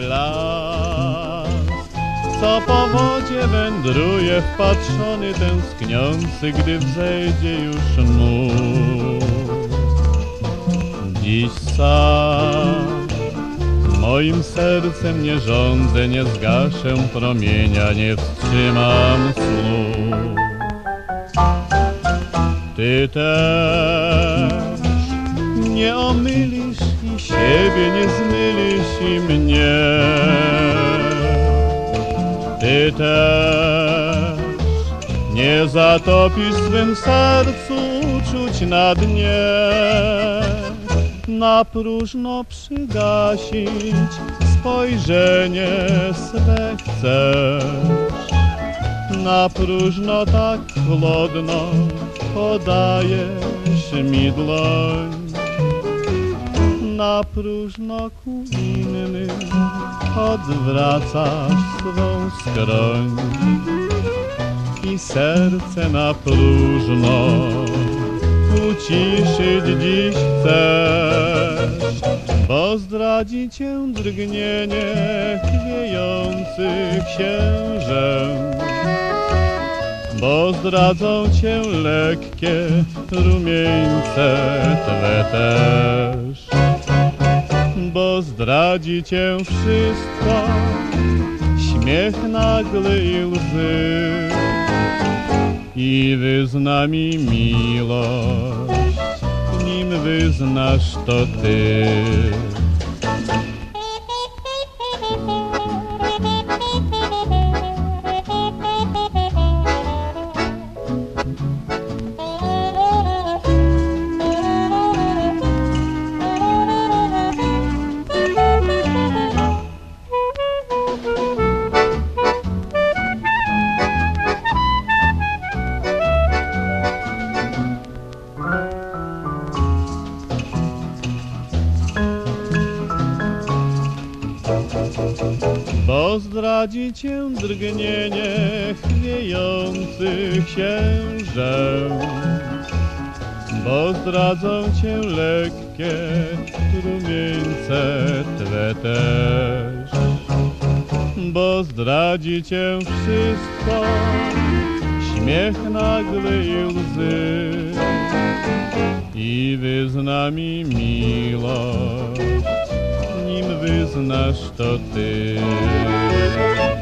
blask. Co po wodzie wędruje wpatrzony, tęskniący, gdy wzejdzie już mur. Dziś sam moim sercem nie rządzę, nie zgaszę promienia, nie wstrzymam snu. Ty też nie omylisz i siebie nie zmylisz, i mnie. Ty też nie zatopisz swym sercu uczuć na dnie. Na próżno przygasić spojrzenie swe chcesz. Na próżno tak chłodno podajesz mi dłoń. Na próżno ku innym odwracasz swą skroń. I serce na próżno uciszyć dziś chcesz, bo zdradzi cię drgnienie chwiejących księżem. Bo zdradzą cię lekkie rumieńce Twe też. Zdradzi cię wszystko, śmiech nagły i łzy. I wyzna mi miłość, nim wyznasz to Ty. Bo zdradzi cię drgnienie chwiejących księżem, Bo zdradzą cię lekkie rumieńce Twe też. Bo zdradzi cię wszystko, śmiech nagły i łzy, I wyzna mi miłość, να στο τέλος.